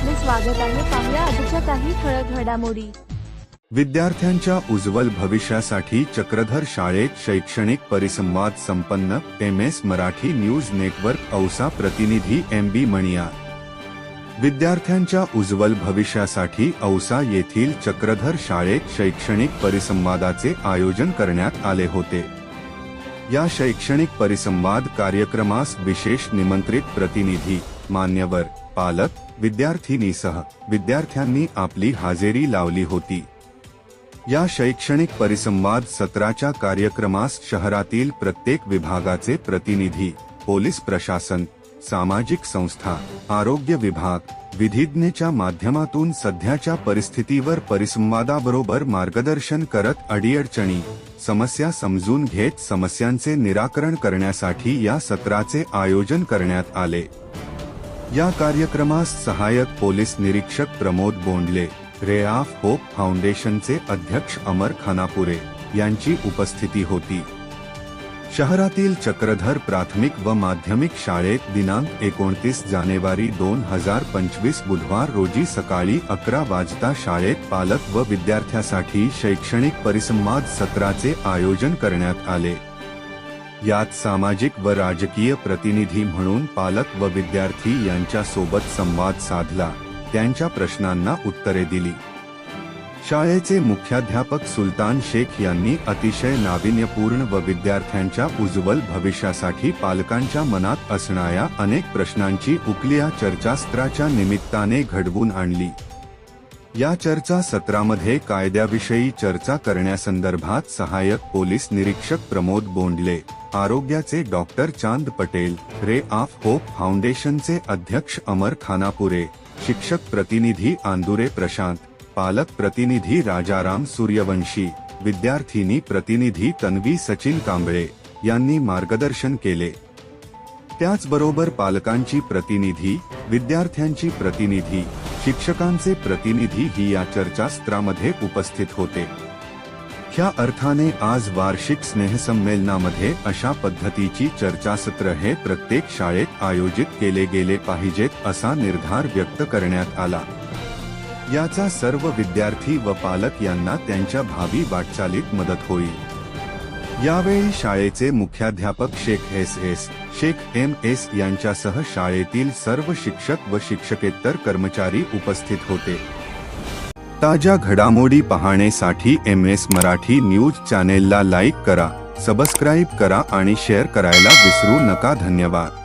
स्वागत आहे. पाहुया आजच्या काही ठळक घडामोडी. विद्यार्थ्यांच्या उज्ज्वल भविष्यासाठी चक्रधर शाळेत शैक्षणिक परिसंवाद संपन्न M S Marathi news network Ausa प्रतिनिधी एम बी मणिया विद्यार्थ्यांच्या उज्ज्वल भविष्यासाठी औसा येथील चक्रधर शाळेत शैक्षणिक परिसंवादाचे आयोजन करण्यात आले होते. या शैक्षणिक परिसंवाद कार्यक्रमास विशेष निमंत्रित प्रतिनिधी मान्यवर पालक विद्यार्थिनीसह विद्यार्थ्यांनी आपली हजेरी लावली होती. या शैक्षणिक परिसंवाद सत्राच्या कार्यक्रमास शहरातील प्रत्येक विभागाचे प्रतिनिधी पोलीस प्रशासन सामाजिक संस्था आरोग्य विभाग विधिज्ञच्या माध्यमातून सध्याच्या परिस्थितीवर परिसंवादाबरोबर मार्गदर्शन करत अडीअडचणी समस्या समजून घेत समस्यांचे निराकरण करण्यासाठी या सत्राचे आयोजन करण्यात आले. या कार्यक्रमास सहाय्यक पोलीस निरीक्षक Pramod Bondle Ray of Hope फाउंडेशनचे अध्यक्ष अमर खानापुरे यांची उपस्थिती होती. शहरातील चक्रधर प्राथमिक व माध्यमिक शाळेत दिनांक एकोणतीस जानेवारी दोन हजार पंचवीस बुधवार रोजी सकाळी अकरा वाजता शाळेत पालक व विद्यार्थ्यासाठी शैक्षणिक परिसंवाद सत्राचे आयोजन करण्यात आले. यात सामाजिक व राजकीय प्रतिनिधी म्हणून पालक व विद्यार्थी यांच्या सोबत संवाद साधला. त्यांच्या प्रश्नांना उत्तरे दिली. शाळेचे मुख्याध्यापक सुलतान शेख यांनी अतिशय नाविन्यपूर्ण व विद्यार्थ्यांच्या उज्ज्वल भविष्यासाठी पालकांच्या मनात असणाऱ्या अनेक प्रश्नांची उकलिया चर्चास्त्राच्या निमित्ताने घडवून आणली. या चर्चा सत्रामध्ये कायद्याविषयी चर्चा करण्यासंदर्भात सहाय्यक पोलीस निरीक्षक प्रमोद बोंडले आरोग्याचे doctor Chand Patel ray of hope फाउंडेशनचे अध्यक्ष अमर खानापुरे शिक्षक प्रतिनिधी आंदुरे प्रशांत पालक प्रतिनिधी राजाराम सूर्यवंशी विद्यार्थिनी प्रतिनिधी तन्वी सचिन कांबळे यांनी मार्गदर्शन केले. त्याचबरोबर पालकांची प्रतिनिधी विद्यार्थ्यांची प्रतिनिधी शिक्षकांचे प्रतिनिधी ही या चर्चास्त्रामध्ये उपस्थित होते. ह्या अर्थाने आज वार्षिक स्नेहसंमेलनामध्ये अशा पद्धतीची चर्चासत्र हे प्रत्येक शाळेत आयोजित केले गेले पाहिजेत असा निर्धार व्यक्त करण्यात आला. याचा सर्व विद्यार्थी व पालक यांना त्यांच्या भावी वाटचालीत मदत होईल. यावेळी शाळेचे मुख्याध्यापक Shaikh S S Shaikh M S यांच्यासह शाळेतील सर्व शिक्षक व शिक्षकेतर कर्मचारी उपस्थित होते. ताज्या घडामोडी पाहण्यासाठी एम एस मराठी न्यूज चॅनेलला लाईक करा सबस्क्राईब करा आणि शेअर करायला विसरू नका. धन्यवाद.